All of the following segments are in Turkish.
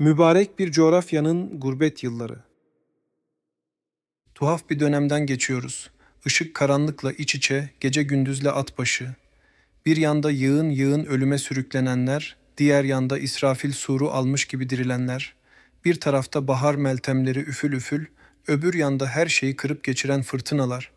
Mübarek bir coğrafyanın gurbet yılları. Tuhaf bir dönemden geçiyoruz. Işık karanlıkla iç içe, gece gündüzle at başı. Bir yanda yığın yığın ölüme sürüklenenler, diğer yanda İsrafil suru almış gibi dirilenler. Bir tarafta bahar meltemleri üfül üfül, öbür yanda her şeyi kırıp geçiren fırtınalar.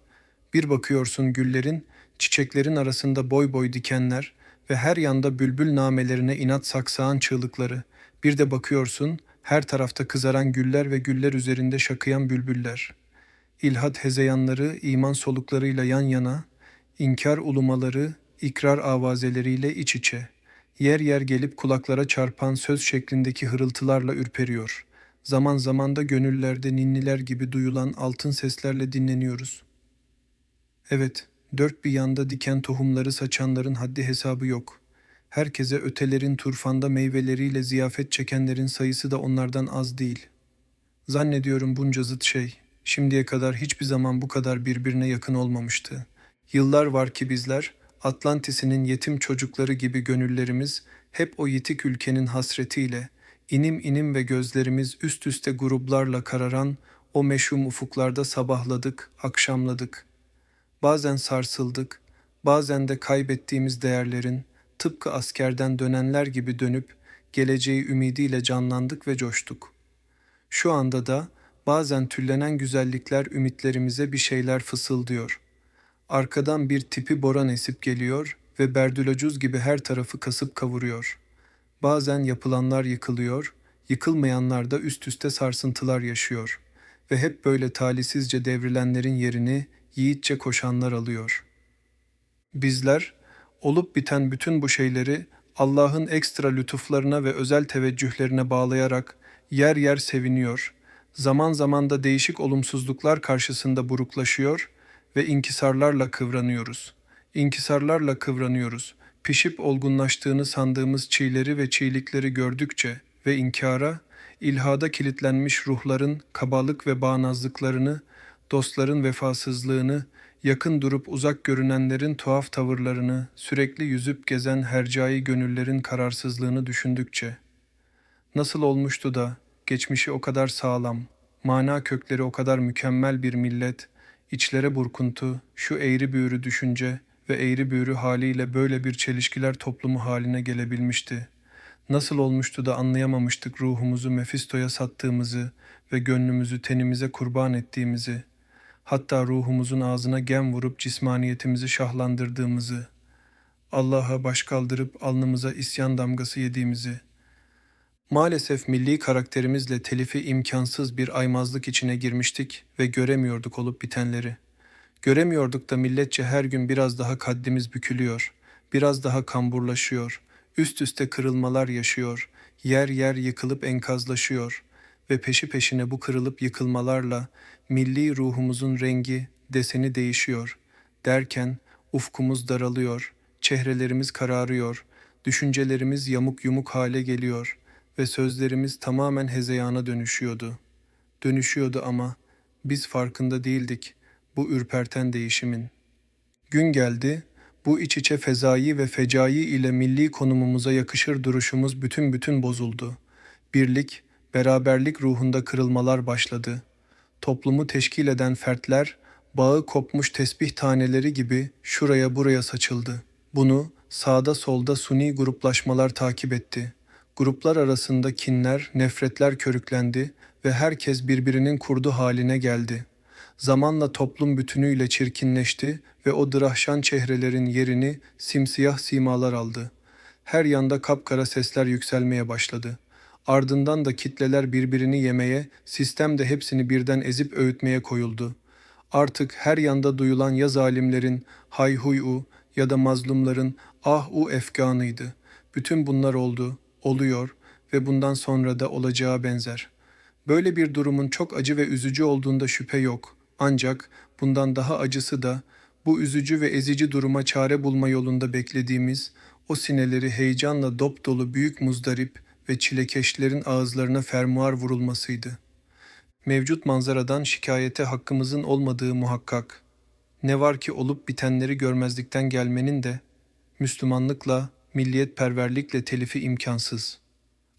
Bir bakıyorsun güllerin, çiçeklerin arasında boy boy dikenler ve her yanda bülbül namelerine inat saksağın çığlıkları. Bir de bakıyorsun her tarafta kızaran güller ve güller üzerinde şakıyan bülbüller. İlhat hezeyanları iman soluklarıyla yan yana, inkar ulumaları ikrar avazeleriyle iç içe. Yer yer gelip kulaklara çarpan söz şeklindeki hırıltılarla ürperiyor. Zaman zaman da gönüllerde ninniler gibi duyulan altın seslerle dinleniyoruz.'' Evet, dört bir yanda diken tohumları saçanların haddi hesabı yok. Herkese ötelerin turfanda meyveleriyle ziyafet çekenlerin sayısı da onlardan az değil. Zannediyorum bunca zıt şey, şimdiye kadar hiçbir zaman bu kadar birbirine yakın olmamıştı. Yıllar var ki bizler, Atlantis'inin yetim çocukları gibi gönüllerimiz hep o yitik ülkenin hasretiyle, inim inim ve gözlerimiz üst üste gruplarla kararan o meşhum ufuklarda sabahladık, akşamladık.'' Bazen sarsıldık, bazen de kaybettiğimiz değerlerin tıpkı askerden dönenler gibi dönüp geleceği ümidiyle canlandık ve coştuk. Şu anda da bazen tüllenen güzellikler ümitlerimize bir şeyler fısıldıyor. Arkadan bir tipi boran esip geliyor ve berdülacuz gibi her tarafı kasıp kavuruyor. Bazen yapılanlar yıkılıyor, yıkılmayanlar da üst üste sarsıntılar yaşıyor ve hep böyle talihsizce devrilenlerin yerini yiğitçe koşanlar alıyor. Bizler olup biten bütün bu şeyleri Allah'ın ekstra lütuflarına ve özel teveccühlerine bağlayarak yer yer seviniyor, zaman zaman da değişik olumsuzluklar karşısında buruklaşıyor ve inkisarlarla kıvranıyoruz. İnkisarlarla kıvranıyoruz. Pişip olgunlaştığını sandığımız çiğleri ve çiğlikleri gördükçe ve inkara, ilhada kilitlenmiş ruhların kabalık ve bağnazlıklarını dostların vefasızlığını, yakın durup uzak görünenlerin tuhaf tavırlarını, sürekli yüzüp gezen hercai gönüllerin kararsızlığını düşündükçe. Nasıl olmuştu da, geçmişi o kadar sağlam, mana kökleri o kadar mükemmel bir millet, içlere burkuntu, şu eğri büğrü düşünce ve eğri büğrü haliyle böyle bir çelişkiler toplumu haline gelebilmişti. Nasıl olmuştu da anlayamamıştık ruhumuzu Mefisto'ya sattığımızı ve gönlümüzü tenimize kurban ettiğimizi.'' Hatta ruhumuzun ağzına gem vurup cismaniyetimizi şahlandırdığımızı, Allah'a baş kaldırıp alnımıza isyan damgası yediğimizi, maalesef milli karakterimizle telifi imkansız bir aymazlık içine girmiştik ve göremiyorduk olup bitenleri. Göremiyorduk da milletçe her gün biraz daha kaddimiz bükülüyor, biraz daha kamburlaşıyor, üst üste kırılmalar yaşıyor, yer yer yıkılıp enkazlaşıyor ve peşi peşine bu kırılıp yıkılmalarla milli ruhumuzun rengi, deseni değişiyor. Derken ufkumuz daralıyor, çehrelerimiz kararıyor, düşüncelerimiz yamuk yumuk hale geliyor ve sözlerimiz tamamen hezeyana dönüşüyordu. Dönüşüyordu ama biz farkında değildik bu ürperten değişimin. Gün geldi, bu iç içe fezai ve fecai ile milli konumumuza yakışır duruşumuz bütün bütün bozuldu. Birlik, beraberlik ruhunda kırılmalar başladı.'' toplumu teşkil eden fertler, bağı kopmuş tesbih taneleri gibi şuraya buraya saçıldı. Bunu sağda solda suni gruplaşmalar takip etti. Gruplar arasında kinler, nefretler körüklendi ve herkes birbirinin kurdu haline geldi. Zamanla toplum bütünüyle çirkinleşti ve o dırahşan çehrelerin yerini simsiyah simalar aldı. Her yanda kapkara sesler yükselmeye başladı.'' Ardından da kitleler birbirini yemeye, sistem de hepsini birden ezip öğütmeye koyuldu. Artık her yanda duyulan ya zalimlerin hayhuyu ya da mazlumların ah-u efkanıydı. Bütün bunlar oldu, oluyor ve bundan sonra da olacağı benzer. Böyle bir durumun çok acı ve üzücü olduğunda şüphe yok. Ancak bundan daha acısı da bu üzücü ve ezici duruma çare bulma yolunda beklediğimiz o sineleri heyecanla dop dolu büyük muzdarip, ve çilekeşlerin ağızlarına fermuar vurulmasıydı. Mevcut manzaradan şikayete hakkımızın olmadığı muhakkak. Ne var ki olup bitenleri görmezlikten gelmenin de Müslümanlıkla, milliyetperverlikle telifi imkansız.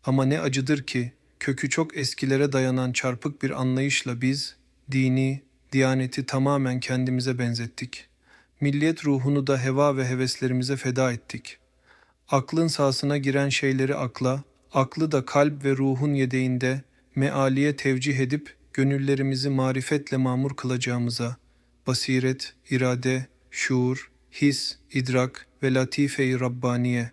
Ama ne acıdır ki kökü çok eskilere dayanan çarpık bir anlayışla biz, dini, diyaneti tamamen kendimize benzettik. Milliyet ruhunu da heva ve heveslerimize feda ettik. Aklın sahasına giren şeyleri akla, aklı da kalp ve ruhun yedeğinde mealiye tevcih edip gönüllerimizi marifetle mamur kılacağımıza, basiret, irade, şuur, his, idrak ve latife-i Rabbaniye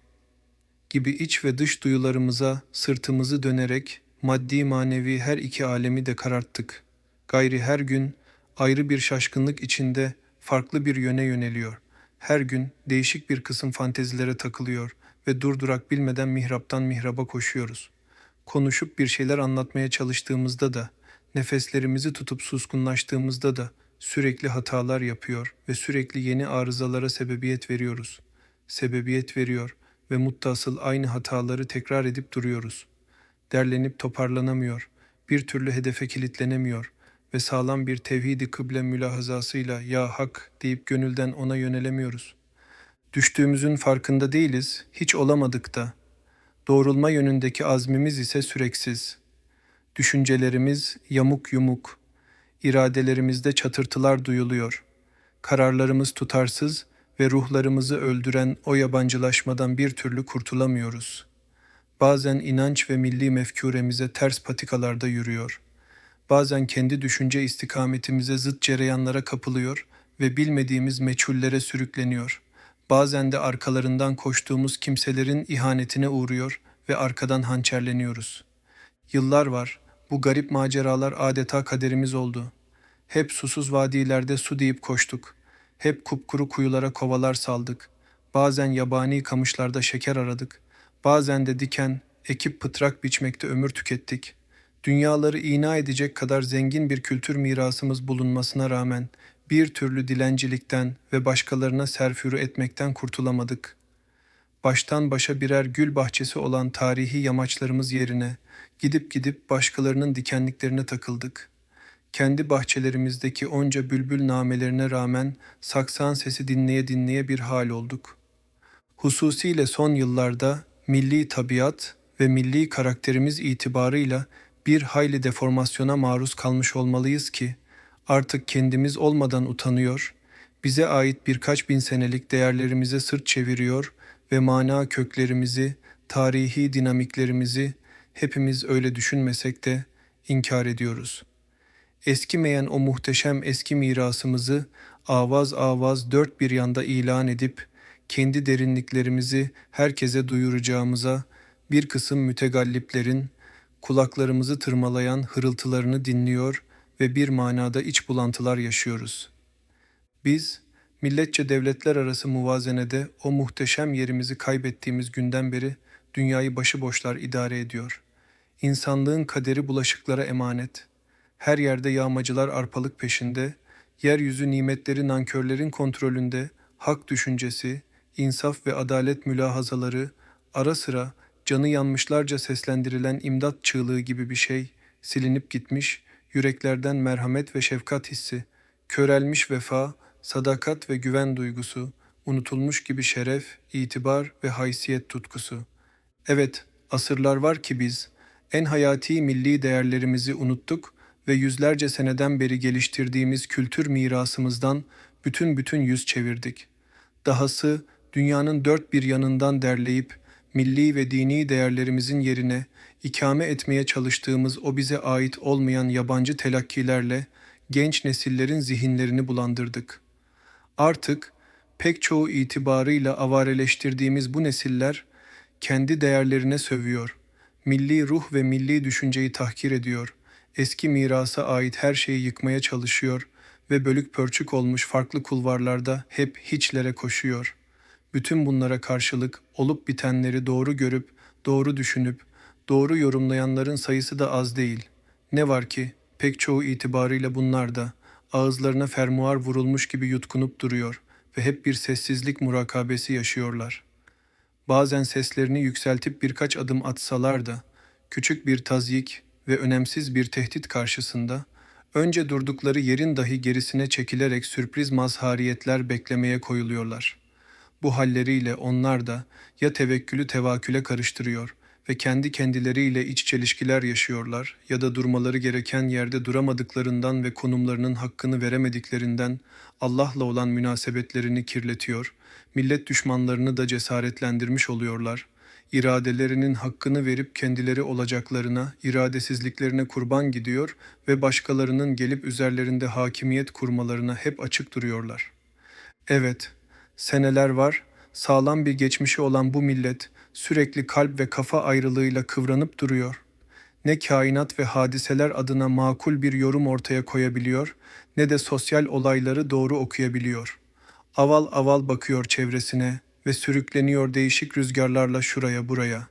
gibi iç ve dış duyularımıza sırtımızı dönerek maddi manevi her iki alemi de kararttık. Gayri her gün ayrı bir şaşkınlık içinde farklı bir yöne yöneliyor. Her gün değişik bir kısım fantezilere takılıyor ve durdurak bilmeden mihraptan mihraba koşuyoruz. Konuşup bir şeyler anlatmaya çalıştığımızda da, nefeslerimizi tutup suskunlaştığımızda da sürekli hatalar yapıyor ve sürekli yeni arızalara sebebiyet veriyoruz. Sebebiyet veriyor ve muttasıl aynı hataları tekrar edip duruyoruz. Derlenip toparlanamıyor, bir türlü hedefe kilitlenemiyor ve sağlam bir tevhidi kıble mülahazasıyla ya hak deyip gönülden ona yönelemiyoruz. Düştüğümüzün farkında değiliz, hiç olamadık da. Doğrulma yönündeki azmimiz ise süreksiz. Düşüncelerimiz yamuk yumuk. İradelerimizde çatırtılar duyuluyor. Kararlarımız tutarsız ve ruhlarımızı öldüren o yabancılaşmadan bir türlü kurtulamıyoruz. Bazen inanç ve milli mefkuremize ters patikalarda yürüyor. Bazen kendi düşünce istikametimize zıt cereyanlara kapılıyor ve bilmediğimiz meçhullere sürükleniyor. Bazen de arkalarından koştuğumuz kimselerin ihanetine uğruyor ve arkadan hançerleniyoruz. Yıllar var, bu garip maceralar adeta kaderimiz oldu. Hep susuz vadilerde su deyip koştuk. Hep kupkuru kuyulara kovalar saldık. Bazen yabani kamışlarda şeker aradık. Bazen de diken, ekip pıtrak biçmekte ömür tükettik. Dünyaları ina edecek kadar zengin bir kültür mirasımız bulunmasına rağmen bir türlü dilencilikten ve başkalarına serfürü etmekten kurtulamadık. Baştan başa birer gül bahçesi olan tarihi yamaçlarımız yerine gidip gidip başkalarının dikenliklerine takıldık. Kendi bahçelerimizdeki onca bülbül namelerine rağmen saksan sesi dinleye dinleye bir hal olduk. Hususiyle son yıllarda milli tabiat ve milli karakterimiz itibarıyla bir hayli deformasyona maruz kalmış olmalıyız ki artık kendimiz olmadan utanıyor, bize ait birkaç bin senelik değerlerimize sırt çeviriyor ve mana köklerimizi, tarihi dinamiklerimizi hepimiz öyle düşünmesek de inkar ediyoruz. Eskimeyen o muhteşem eski mirasımızı avaz avaz dört bir yanda ilan edip kendi derinliklerimizi herkese duyuracağımıza bir kısım mütegalliplerin kulaklarımızı tırmalayan hırıltılarını dinliyor ve bir manada iç bulantılar yaşıyoruz. Biz, milletçe devletler arası muvazenede o muhteşem yerimizi kaybettiğimiz günden beri dünyayı başıboşlar idare ediyor. İnsanlığın kaderi bulaşıklara emanet. Her yerde yağmacılar arpalık peşinde, yeryüzü nimetleri nankörlerin kontrolünde, hak düşüncesi, insaf ve adalet mülahazaları, ara sıra canı yanmışlarca seslendirilen imdat çığlığı gibi bir şey silinip gitmiş, yüreklerden merhamet ve şefkat hissi, körelmiş vefa, sadakat ve güven duygusu, unutulmuş gibi şeref, itibar ve haysiyet tutkusu. Evet, asırlar var ki biz en hayati milli değerlerimizi unuttuk ve yüzlerce seneden beri geliştirdiğimiz kültür mirasımızdan bütün bütün yüz çevirdik. Dahası dünyanın dört bir yanından derleyip milli ve dini değerlerimizin yerine ikame etmeye çalıştığımız o bize ait olmayan yabancı telakkilerle genç nesillerin zihinlerini bulandırdık. Artık pek çoğu itibarıyla avareleştirdiğimiz bu nesiller kendi değerlerine sövüyor. Milli ruh ve milli düşünceyi tahkir ediyor. Eski mirasa ait her şeyi yıkmaya çalışıyor ve bölük pörçük olmuş farklı kulvarlarda hep hiçlere koşuyor. Bütün bunlara karşılık olup bitenleri doğru görüp, doğru düşünüp, doğru yorumlayanların sayısı da az değil. Ne var ki pek çoğu itibarıyla bunlar da ağızlarına fermuar vurulmuş gibi yutkunup duruyor ve hep bir sessizlik murakabesi yaşıyorlar. Bazen seslerini yükseltip birkaç adım atsalar da küçük bir tazyik ve önemsiz bir tehdit karşısında önce durdukları yerin dahi gerisine çekilerek sürpriz mazhariyetler beklemeye koyuluyorlar. Bu halleriyle onlar da ya tevekkülü tevaküle karıştırıyor ve kendi kendileriyle iç çelişkiler yaşıyorlar ya da durmaları gereken yerde duramadıklarından ve konumlarının hakkını veremediklerinden Allah'la olan münasebetlerini kirletiyor, millet düşmanlarını da cesaretlendirmiş oluyorlar. İradelerinin hakkını verip kendileri olacaklarına, iradesizliklerine kurban gidiyor ve başkalarının gelip üzerlerinde hakimiyet kurmalarına hep açık duruyorlar. Evet, seneler var, sağlam bir geçmişi olan bu millet sürekli kalp ve kafa ayrılığıyla kıvranıp duruyor. Ne kainat ve hadiseler adına makul bir yorum ortaya koyabiliyor, ne de sosyal olayları doğru okuyabiliyor. Aval aval bakıyor çevresine ve sürükleniyor değişik rüzgarlarla şuraya buraya.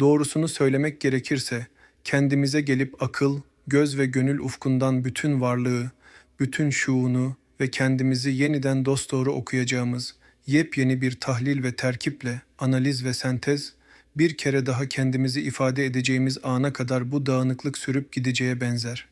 Doğrusunu söylemek gerekirse, kendimize gelip akıl, göz ve gönül ufkundan bütün varlığı, bütün şuunu ve kendimizi yeniden dosdoğru okuyacağımız yepyeni bir tahlil ve terkiple, analiz ve sentez, bir kere daha kendimizi ifade edeceğimiz ana kadar bu dağınıklık sürüp gideceğe benzer.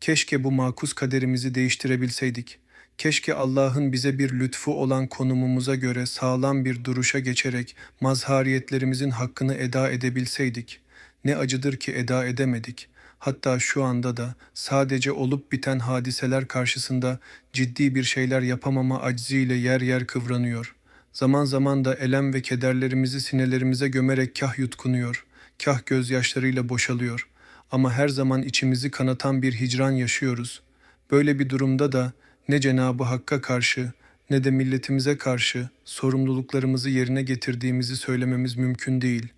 Keşke bu makus kaderimizi değiştirebilseydik. Keşke Allah'ın bize bir lütfu olan konumumuza göre sağlam bir duruşa geçerek mazhariyetlerimizin hakkını eda edebilseydik. Ne acıdır ki eda edemedik. Hatta şu anda da sadece olup biten hadiseler karşısında ciddi bir şeyler yapamama acziyle yer yer kıvranıyor. Zaman zaman da elem ve kederlerimizi sinelerimize gömerek kah yutkunuyor, kah gözyaşlarıyla boşalıyor. Ama her zaman içimizi kanatan bir hicran yaşıyoruz. Böyle bir durumda da ne Cenabı Hakk'a karşı ne de milletimize karşı sorumluluklarımızı yerine getirdiğimizi söylememiz mümkün değil.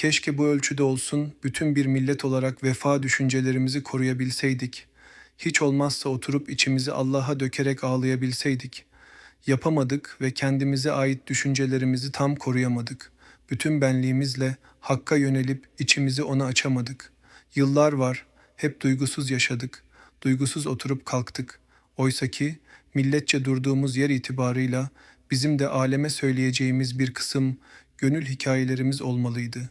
Keşke bu ölçüde olsun, bütün bir millet olarak vefa düşüncelerimizi koruyabilseydik. Hiç olmazsa oturup içimizi Allah'a dökerek ağlayabilseydik. Yapamadık ve kendimize ait düşüncelerimizi tam koruyamadık. Bütün benliğimizle Hakk'a yönelip içimizi ona açamadık. Yıllar var, hep duygusuz yaşadık. Duygusuz oturup kalktık. Oysa ki milletçe durduğumuz yer itibarıyla bizim de aleme söyleyeceğimiz bir kısım gönül hikayelerimiz olmalıydı.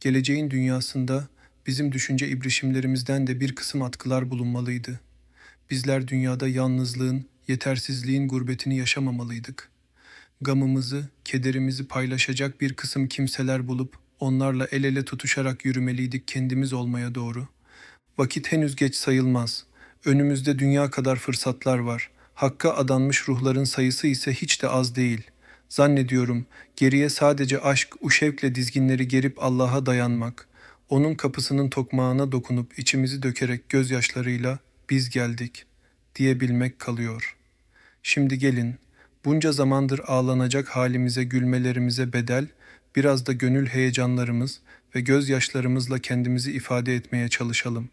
Geleceğin dünyasında bizim düşünce ibrişimlerimizden de bir kısım atkılar bulunmalıydı. Bizler dünyada yalnızlığın, yetersizliğin gurbetini yaşamamalıydık. Gamımızı, kederimizi paylaşacak bir kısım kimseler bulup onlarla el ele tutuşarak yürümeliydik kendimiz olmaya doğru. Vakit henüz geç sayılmaz. Önümüzde dünya kadar fırsatlar var. Hakka adanmış ruhların sayısı ise hiç de az değil. Zannediyorum geriye sadece aşk, uşevkle dizginleri gerip Allah'a dayanmak, onun kapısının tokmağına dokunup içimizi dökerek gözyaşlarıyla biz geldik diyebilmek kalıyor. Şimdi gelin, bunca zamandır ağlanacak halimize gülmelerimize bedel, biraz da gönül heyecanlarımız ve gözyaşlarımızla kendimizi ifade etmeye çalışalım.